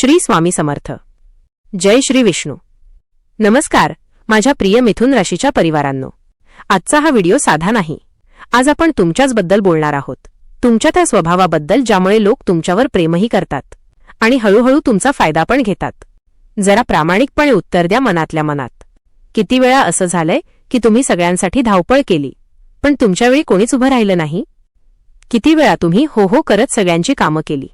श्री स्वामी समर्थ. जय श्री विष्णू. नमस्कार माझ्या प्रिय मिथुन राशीच्या परिवारांनो. आजचा हा व्हिडिओ साधा नाही. आज आपण तुमच्याचबद्दल बोलणार आहोत. तुमच्या त्या स्वभावाबद्दल ज्यामुळे लोक तुमच्यावर प्रेमही करतात आणि हळूहळू तुमचा फायदा पण घेतात. जरा प्रामाणिकपणे उत्तर द्या मनातल्या मनात. किती वेळा असं झालंय की तुम्ही सगळ्यांसाठी धावपळ केली पण तुमच्यावेळी कोणीच उभं राहिलं नाही? किती वेळा तुम्ही हो हो करत सगळ्यांची कामं केली?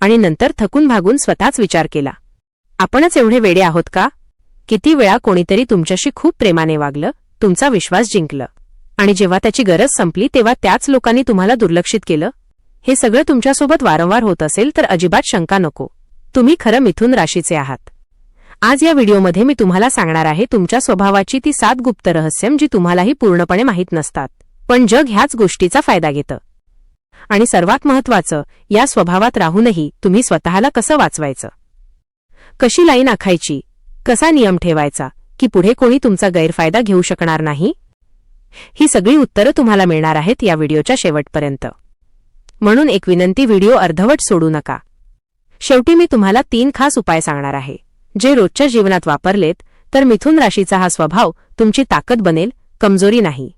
आणि नंतर थकून भागून स्वतःच विचार केला. आपणच एवढे वेडे आहोत का? किती वेळा कोणीतरी तुमच्याशी खूप प्रेमाने वागलं तुमचा विश्वास जिंकलं. आणि जेव्हा त्याची गरज संपली तेव्हा त्याच लोकांनी तुम्हाला दुर्लक्षित केलं? हे सगळं तुमच्यासोबत वारंवार होत असेल तर अजिबात शंका नको. तुम्ही खरं मिथून राशीचे आहात. आज या व्हिडिओमध्ये मी तुम्हाला सांगणार आहे तुमच्या स्वभावाची ती सात गुप्त रहस्यम जी तुम्हालाही पूर्णपणे माहीत नसतात. पण जग ह्याच गोष्टीचा फायदा घेतं. आणि सर्वात महत्वाचं या स्वभावात राहूनही तुम्ही स्वतःला कसं वाचवायचं? कशी लाईन आखायची? कसा नियम ठेवायचा? की पुढे कोणी तुमचा गैरफायदा घेऊ शकणार नाही? ही सगळी उत्तरं तुम्हाला मिळणार आहेत या व्हिडिओच्या शेवटपर्यंत. म्हणून एक विनंती व्हिडिओ अर्धवट सोडू नका. शेवटी मी तुम्हाला तीन खास उपाय सांगणार आहे. जे रोजच्या जीवनात वापरलेत तर मिथुन राशीचा हा स्वभाव तुमची ताकद बनेल कमजोरी नाही.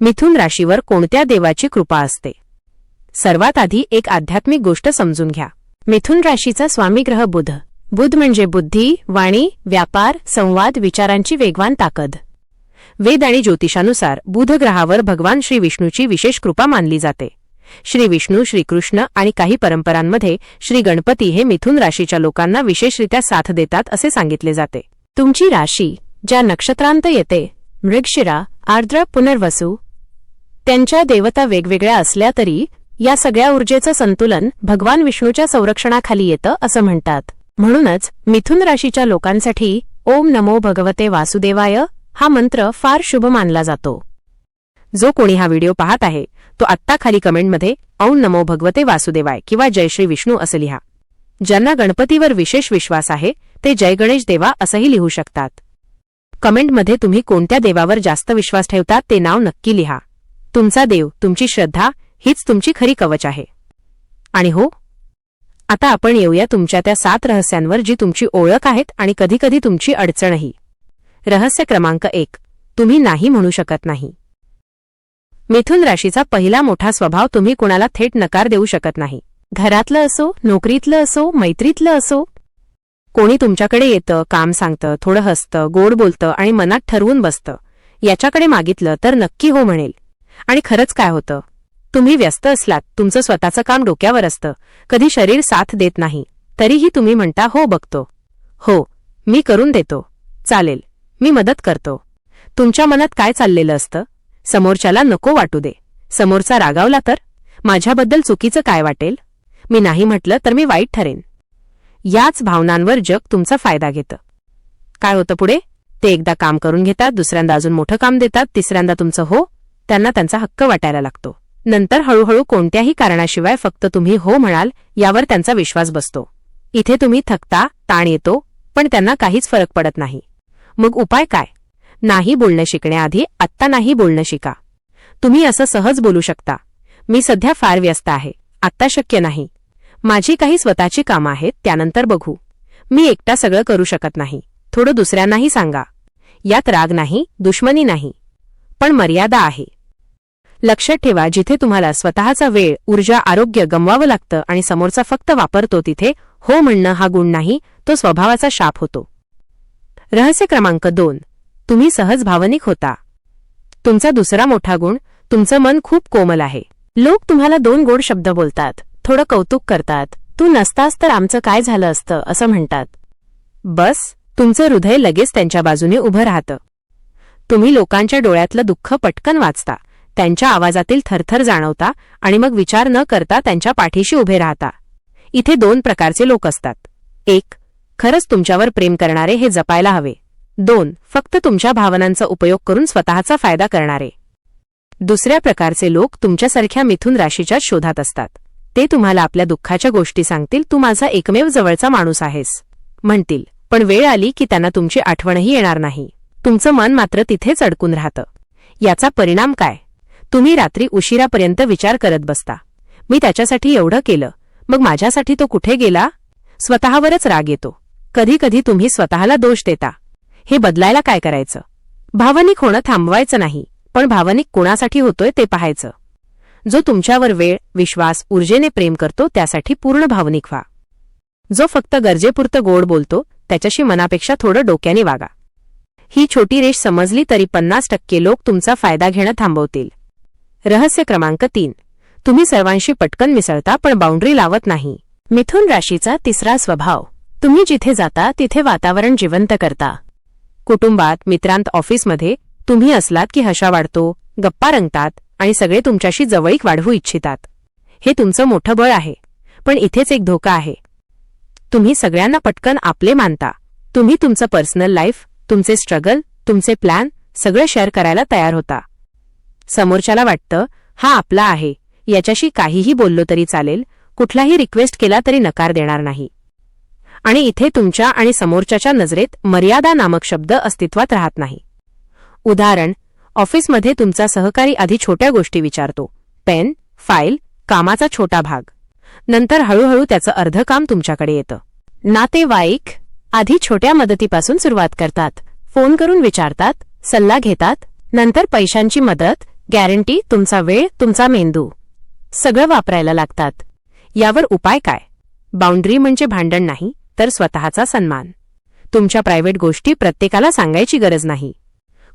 मिथुन राशीवर कोणत्या देवाची कृपा असते? सर्वात आधी एक आध्यात्मिक गोष्ट समजून घ्या. मिथुन राशीचा स्वामी ग्रह बुध. बुध म्हणजे बुद्धी वाणी व्यापार संवाद विचारांची वेगवान ताकद. वेद आणि ज्योतिषानुसार बुध ग्रहावर भगवान श्री विष्णूची विशेष कृपा मानली जाते. श्री विष्णू श्रीकृष्ण आणि काही परंपरांमध्ये श्री गणपती हे मिथुन राशीच्या लोकांना विशेषरित्या साथ देतात असे सांगितले जाते. तुमची राशी ज्या नक्षत्रांत येते मृगशिरा आर्द्र पुनर्वसू त्यांच्या देवता वेगवेगळ्या असल्या तरी या सगळ्या ऊर्जेचं संतुलन भगवान विष्णूच्या संरक्षणाखाली येतं असं म्हणतात. म्हणूनच मिथुन राशीच्या लोकांसाठी ओम नमो भगवते वासुदेवाय हा मंत्र फार शुभ मानला जातो. जो कोणी हा व्हिडिओ पाहत आहे तो आत्ता खाली कमेंटमध्ये औं नमो भगवते वासुदेवाय किंवा जय श्री विष्णू असं लिहा. ज्यांना गणपतीवर विशेष विश्वास आहे ते जय गणेश देवा असंही लिहू शकतात. कमेंटमध्ये तुम्ही कोणत्या देवावर जास्त विश्वास ठेवतात ते नाव नक्की लिहा. तुमचा देव तुमची श्रद्धा हीच तुमची खरी कवच आहे. आणि हो आता आपण येऊया तुमच्या त्या सात रहस्यांवर जी तुमची ओळख आहेत आणि कधीकधी तुमची अडचणही. रहस्य क्रमांक एक तुम्ही नाही म्हणू शकत नाही. मिथुन राशीचा पहिला मोठा स्वभाव तुम्ही कुणाला थेट नकार देऊ शकत नाही. घरातलं असो नोकरीतलं असो मैत्रीतलं असो कोणी तुमच्याकडे येतं काम सांगतं थोडं हसतं गोड बोलतं आणि मनात ठरवून बसतं. याच्याकडे मागितलं तर नक्की हो म्हणेल. आणि खरंच काय होतं? तुम्ही व्यस्त असलात तुमचं स्वतःचं काम डोक्यावर असतं. कधी शरीर साथ देत नाही तरीही तुम्ही म्हणता हो बघतो. हो मी करून देतो. चालेल मी मदत करतो. तुमच्या मनात काय चाललेलं असतं? समोरच्याला नको वाटू दे. समोरचा रागावला तर? माझ्याबद्दल चुकीचं काय वाटेल? मी नाही म्हटलं तर मी वाईट ठरेन. याच भावनांवर जग तुमचा फायदा घेतं. काय होतं पुढे? ते एकदा काम करून घेतात दुसऱ्यांदा अजून मोठं काम देतात तिसऱ्यांदा तुमचं हो त्यांना त्यांचा हक्क वाटायला लागतो. नंतर हळूहळू कोणत्याही कारणाशिवाय फक्त तुम्ही हो म्हणाल यावर त्यांचा विश्वास बसतो. इथे तुम्ही थकता ताण येतो पण त्यांना काहीच फरक पडत नाही. मग उपाय काय? नाही बोलणं शिकण्याआधी आत्ता नाही बोलणं शिका. तुम्ही असं सहज बोलू शकता. मी सध्या फार व्यस्त आहे. आत्ता शक्य नाही. माझी काही स्वतःची कामं आहेत त्यानंतर बघू. मी एकटा सगळं करू शकत नाही. थोडं दुसऱ्यांनाही सांगा. यात राग नाही दुश्मनी नाही. पण मर्यादा आहे. लक्षात ठेवा जिथे तुम्हाला स्वतःचा वेळ ऊर्जा आरोग्य गमवावं लागतं आणि समोरचा फक्त वापरतो तिथे हो म्हणणं हा गुण नाही तो स्वभावाचा शाप होतो. रहस्य क्रमांक दोन. तुम्ही सहज भावनिक होता. तुमचा दुसरा मोठा गुण तुमचं मन खूप कोमल आहे. लोक तुम्हाला दोन गोड शब्द बोलतात. थोडं कौतुक करतात. तू नसतास तर आमचं काय झालं असतं? असं म्हणतात. बस तुमचं हृदय लगेच त्यांच्या बाजूने उभं राहतं. तुम्ही लोकांच्या डोळ्यातलं दुःख पटकन वाचता. त्यांच्या आवाजातील थरथर जाणवता आणि मग विचार न करता त्यांच्या पाठीशी उभे राहता. इथे दोन प्रकारचे लोक असतात. एक खरंच तुमच्यावर प्रेम करणारे हे जपायला हवे. दोन फक्त तुमच्या भावनांचा उपयोग करून स्वतःचा फायदा करणारे. दुसऱ्या प्रकारचे लोक तुमच्यासारख्या मिथुन राशीच्या शोधात असतात. ते तुम्हाला आपल्या दुःखाच्या गोष्टी सांगतील तू माझा एकमेव जवळचा माणूस आहेस. म्हणतील. पण वेळ आली की त्यांना तुमची आठवणही येणार नाही. तुमचं मन मात्र तिथेच अडकून राहतं. याचा परिणाम काय? तुम्ही रात्री उशिरापर्यंत विचार करत बसता. मी त्याच्यासाठी एवढं केलं. मग माझ्यासाठी तो कुठे गेला? स्वतःवरच राग येतो. कधी कधी तुम्ही स्वतःला दोष देता. हे बदलायला काय करायचं? भावनिक होणं थांबवायचं नाही पण भावनिक कोणासाठी होतोय ते पाहायचं. जो तुमच्यावर वेळ विश्वास ऊर्जेने प्रेम करतो त्यासाठी पूर्ण भावनिक व्हा. जो फक्त गरजेपुरतं गोड बोलतो त्याच्याशी मनापेक्षा थोडं डोक्याने वागा. ही छोटी रेष समजली तरी पन्नास टक्के लोक तुमचा फायदा घेणं थांबवतील. रहस्य क्रमांक तीन. तुम्ही सर्वांशी पटकन मिसळता पण बाउंड्री लावत नाही. मिथुन राशीचा तिसरा स्वभाव. तुम्ही जिथे जाता तिथे वातावरण जिवंत करता. कुटुंबात मित्रांत ऑफिसमध्ये तुम्ही असलात की हशा वाढतो गप्पा रंगतात आणि सगळे तुमच्याशी जवळीक वाढवू इच्छितात. हे तुमचं मोठं बळ आहे. पण इथेच एक धोका आहे. तुम्ही सगळ्यांना पटकन आपले मानता. तुम्ही तुमचं पर्सनल लाईफ तुमचे स्ट्रगल तुमचे प्लॅन सगळं शेअर करायला तयार होता. समोरच्याला वाटतं हा आपला आहे. याच्याशी काहीही बोललो तरी चालेल. कुठलाही रिक्वेस्ट केला तरी नकार देणार नाही. आणि इथे तुमच्या आणि समोरच्याच्या नजरेत मर्यादा नामक शब्द अस्तित्वात राहत नाही. उदाहरण ऑफिसमध्ये तुमचा सहकारी आधी छोट्या गोष्टी विचारतो. पेन फाईल कामाचा छोटा भाग. नंतर हळूहळू त्याचं अर्ध काम तुमच्याकडे येतं. नातेवाईक आधी छोट्या मदतीपासून सुरुवात करतात. फोन करून विचारतात सल्ला घेतात नंतर पैशांची मदत गॅरंटी तुमचा वेळ तुमचा मेंदू. सगळं वापरायला लागतात. यावर उपाय काय? बाउंड्री म्हणजे भांडण नाही तर स्वतःचा सन्मान. तुमच्या प्रायव्हेट गोष्टी प्रत्येकाला सांगायची गरज नाही.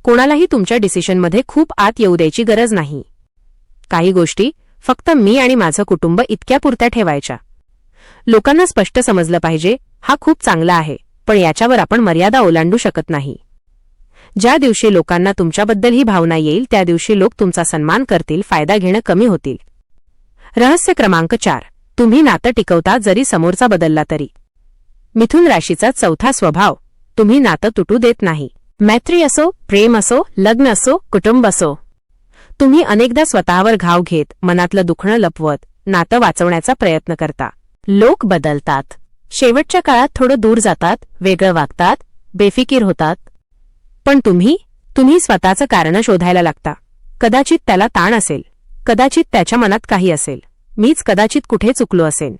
कोणालाही तुमच्या डिसिशनमध्ये खूप आत येऊ द्यायची गरज नाही. काही गोष्टी फक्त मी आणि माझं कुटुंब इतक्या पुरत्या ठेवायच्या. लोकांना स्पष्ट समजलं पाहिजे हा खूप चांगला आहे पण याच्यावर आपण मर्यादा ओलांडू शकत नाही. ज्या दिवशी लोकांना तुमच्याबद्दल ही भावना येईल त्या दिवशी लोक तुमचा सन्मान करतील फायदा घेणं कमी होतील. रहस्य क्रमांक चार. तुम्ही नातं टिकवता जरी समोरचा बदलला तरी. मिथुन राशीचा चौथा स्वभाव तुम्ही नातं तुटू देत नाही. मैत्री असो प्रेम असो लग्न असो कुटुंब असो. तुम्ही अनेकदा स्वतःवर घाव घेत मनातलं दुखणं लपवत नातं वाचवण्याचा प्रयत्न करता. लोक बदलतात. शेवटच्या काळात थोडं दूर जातात वेगळं वागतात बेफिकीर होतात. पण तुम्ही तुम्ही स्वतःचं कारण शोधायला लागता. कदाचित त्याला ताण असेल. कदाचित त्याच्या मनात काही असेल. मीच कदाचित कुठे चुकलो असेन.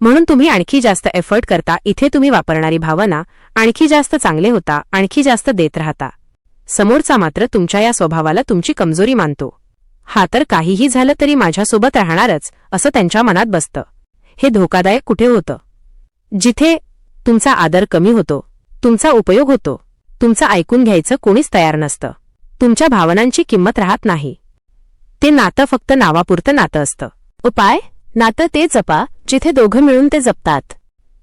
म्हणून तुम्ही आणखी जास्त एफर्ट करता इथे तुम्ही वापरणारी भावना आणखी जास्त चांगले होता आणखी जास्त देत राहता. समोरचा मात्र तुमच्या या स्वभावाला तुमची कमजोरी मानतो. हा तर काहीही झालं तरी माझ्यासोबत राहणारच असं त्यांच्या मनात बसतं. हे धोकादायक कुठे होतं? जिथे तुमचा आदर कमी होतो तुमचा उपयोग होतो तुमचं ऐकून घ्यायचं कोणीच तयार नसतं. तुमच्या भावनांची किंमत राहत नाही. ते नातं फक्त नावापुरतं नातं असतं. उपाय नातं ते जपा जिथे दोघं मिळून ते जपतात.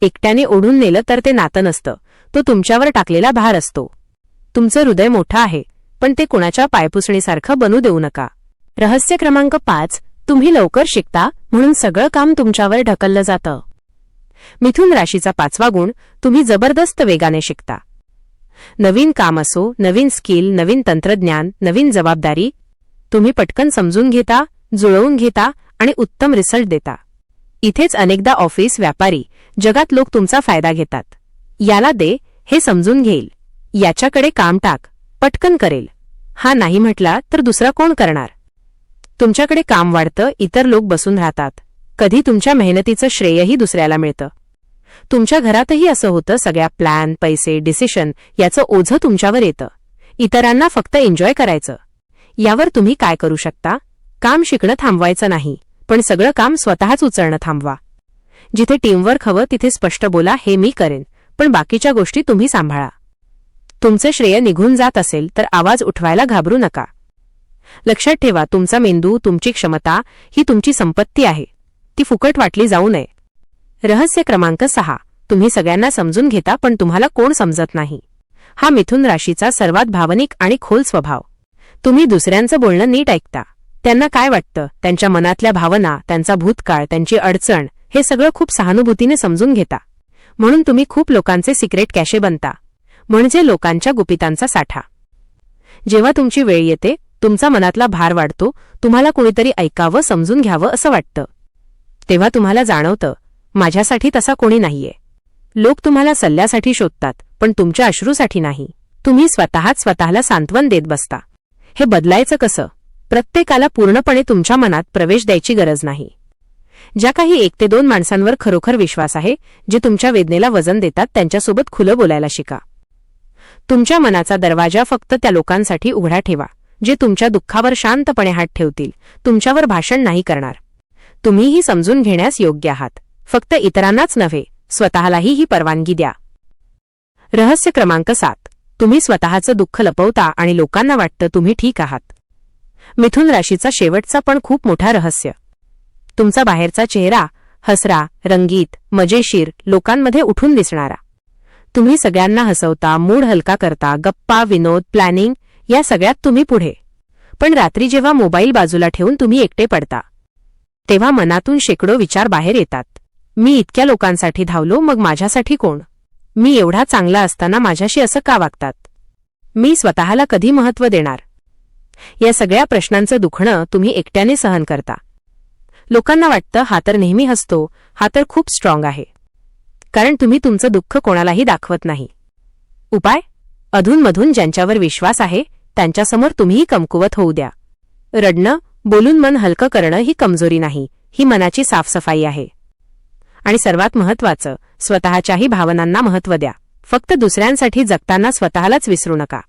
एकट्याने ओढून नेलं तर ते नातं नसतं. तो तुमच्यावर टाकलेला भार असतो. तुमचं हृदय मोठं आहे पण ते कुणाच्या पायपुसणीसारखं बनू देऊ नका. रहस्य क्रमांक पाच तुम्ही लवकर शिकता म्हणून सगळं काम तुमच्यावर ढकललं जातं. मिथुन राशीचा पाचवा गुण तुम्ही जबरदस्त वेगाने शिकता. नवीन काम असो नवीन स्किल नवीन तंत्रज्ञान नवीन जबाबदारी तुम्ही पटकन समजून घेता जुळवून घेता आणि उत्तम रिझल्ट देता. इथेच अनेकदा ऑफिस व्यापारी जगात लोक तुमचा फायदा घेतात. याला दे हे समजून घेईल. याच्याकडे काम टाक पटकन करेल. हा नाही म्हटला तर दुसरा कोण करणार? तुमच्याकडे काम वाढतं इतर लोक बसून राहतात. कधी तुमच्या मेहनतीचं श्रेयही दुसऱ्याला मिळतं. तुमच्या घरातही असं होतं सगळ्या प्लॅन पैसे डिसिशन याचं ओझं तुमच्यावर येतं. इतरांना फक्त एन्जॉय करायचं. यावर तुम्ही काय करू शकता? काम शिकणं थांबवायचं नाही. पण सगळं काम स्वतःच उचलणं थांबवा. जिथे टीमवर्क हवं तिथे स्पष्ट बोला हे मी करेन. पण बाकीच्या गोष्टी तुम्ही सांभाळा. तुमचं श्रेय निघून जात असेल तर आवाज उठवायला घाबरू नका. लक्षात ठेवा तुमचा मेंदू तुमची क्षमता ही तुमची संपत्ती आहे. ती फुकट वाटली जाऊ नये. रहस्य क्रमांक सहा. तुम्ही सगळ्यांना समजून घेता पण तुम्हाला कोण समजत नाही? हा मिथुन राशीचा सर्वात भावनिक आणि खोल स्वभाव. तुम्ही दुसऱ्यांचं बोलणं नीट ऐकता. त्यांना काय वाटतं? त्यांच्या मनातल्या भावना त्यांचा भूतकाळ त्यांची अडचण हे सगळं खूप सहानुभूतीने समजून घेता. म्हणून तुम्ही खूप लोकांचे सिक्रेट कॅशे बनता. म्हणजे लोकांच्या गुपितांचा साठा. जेव्हा तुमची वेळ येते तुमचा मनातला भार वाढतो तुम्हाला कोणीतरी ऐकावं समजून घ्यावं असं वाटतं. तेव्हा तुम्हाला जाणवतं माझ्यासाठी तसा कोणी नाहीये. लोक तुम्हाला सल्ल्यासाठी शोधतात पण तुमच्या अश्रूसाठी नाही. तुम्ही स्वतःच स्वतःला सांत्वन देत बसता. हे बदलायचं कसं? प्रत्येकाला पूर्णपणे तुमच्या मनात प्रवेश द्यायची गरज नाही. ज्या काही एक ते दोन माणसांवर खरोखर विश्वास आहे जे तुमच्या वेदनेला वजन देतात त्यांच्यासोबत खुलं बोलायला शिका. तुमच्या मनाचा दरवाजा फक्त त्या लोकांसाठी उघडा ठेवा जे तुमच्या दुःखावर शांतपणे हात ठेवतील तुमच्यावर भाषण नाही करणार. तुम्हीही समजून घेण्यास योग्य आहात. फक्त इतरांनाच नव्हे स्वतःलाही ही परवानगी द्या. रहस्य क्रमांक सात. तुम्ही स्वतःचं दुःख लपवता आणि लोकांना वाटतं तुम्ही ठीक आहात. मिथुन राशीचा शेवटचा पण खूप मोठा रहस्य. तुमचा बाहेरचा चेहरा हसरा रंगीत मजेशीर लोकांमध्ये उठून दिसणारा. तुम्ही सगळ्यांना हसवता मूड हलका करता गप्पा विनोद प्लॅनिंग या सगळ्यात तुम्ही पुढे. पण रात्री जेव्हा मोबाईल बाजूला ठेवून तुम्ही एकटे पडता तेव्हा मनातून शेकडो विचार बाहेर येतात. मी इतक्या लोकांसाठी धावलो मग माझ्यासाठी कोण? मी एवढा चांगला असताना माझ्याशी असं का वागतात? मी स्वतःला कधी महत्त्व देणार? या सगळ्या प्रश्नांचं दुखणं तुम्ही एकट्याने सहन करता. लोकांना वाटतं हा तर नेहमी हसतो हा तर खूप स्ट्रॉंग आहे. कारण तुम्ही तुमचं दुःख कोणालाही दाखवत नाही. उपाय? अधूनमधून ज्यांच्यावर विश्वास आहे त्यांच्यासमोर तुम्हीही कमकुवत होऊ द्या. रडणं बोलून मन हलकं करणं ही कमजोरी नाही ही मनाची साफसफाई आहे. आणि सर्वात महत्वाचं स्वतःच्याही भावनांना महत्त्व द्या. फक्त दुसऱ्यांसाठी जगताना स्वतःलाच विसरू नका.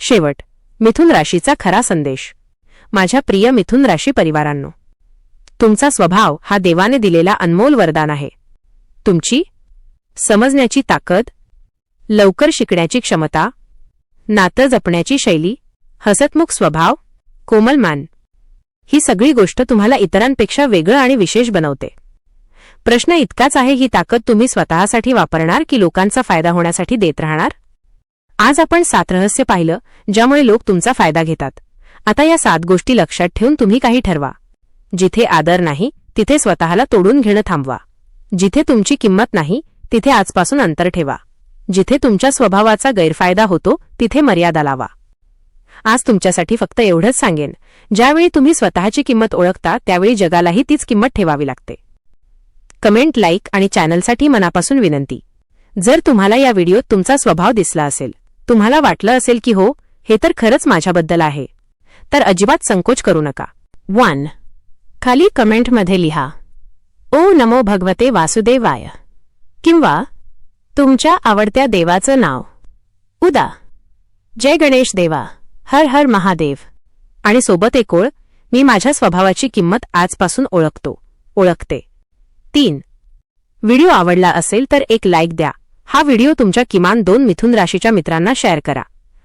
शेवट. मिथुन राशीचा खरा संदेश. माझ्या प्रिय मिथुन राशी परिवारांनो तुमचा स्वभाव हा देवाने दिलेला अनमोल वरदान आहे. तुमची समजण्याची ताकद लवकर शिकण्याची क्षमता नातं जपण्याची शैली हसतमुख स्वभाव कोमल मान ही सगळी गोष्ट तुम्हाला इतरांपेक्षा वेगळं आणि विशेष बनवते. प्रश्न इतकाच आहे ही ताकद तुम्ही स्वतःसाठी वापरणार की लोकांचा फायदा होण्यासाठी देत राहणार? आज आपण सात रहस्य पाहिलं ज्यामुळे लोक तुमचा फायदा घेतात. आता या सात गोष्टी लक्षात ठेवून तुम्ही काही ठरवा. जिथे आदर नाही तिथे स्वतःला तोडून घेणं थांबवा. जिथे तुमची किंमत नाही तिथे आजपासून अंतर ठेवा. जिथे तुमच्या स्वभावाचा गैरफायदा होतो तिथे मर्यादा लावा. आज तुमच्यासाठी फक्त एवढंच सांगेन. ज्यावेळी तुम्ही स्वतःची किंमत ओळखता त्यावेळी जगालाही तीच किंमत ठेवावी लागते. कमेंट लाईक आणि चॅनलसाठी मनापासून विनंती. जर तुम्हाला या व्हिडिओत तुमचा स्वभाव दिसला असेल तुम्हाला वाटलं असेल की हो हे तर खरंच माझ्याबद्दल आहे. तर अजिबात संकोच करू नका. वन. खाली कमेंटमध्ये लिहा ओ नमो भगवते वासुदेवाय किंवा तुमच्या आवडत्या देवाचं नाव. उदा. जय गणेश देवा हर हर महादेव. आणि सोबत एक ओळ मी माझ्या स्वभावाची किंमत आजपासून ओळखतो ओळखते. तीन. व्हिडिओ आवडला असेल तर एक लाईक द्या हा व्हिडिओ तुमच्या किमान दोन मिथुन राशीच्या मित्रांना शेअर करा.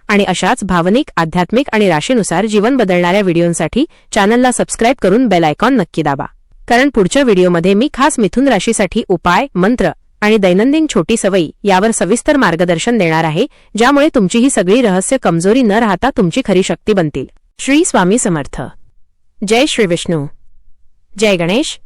आणि अशाच भावनिक आध्यात्मिक आणि राशीनुसार जीवन बदलणाऱ्या व्हिडिओंसाठी चॅनलला सबस्क्राईब करून बेल आयकॉन नक्की दाबा. कारण पुढच्या व्हिडिओमध्ये मी खास मिथुन राशीसाठी उपाय मंत्र आणि दैनंदिन छोटी सवयी यावर सविस्तर मार्गदर्शन देणार आहे ज्यामुळे तुमची ही सगळी रहस्य कमजोरी न राहता तुमची खरी शक्ती बनतील. श्री स्वामी समर्थ. जय श्री विष्णू. जय गणेश.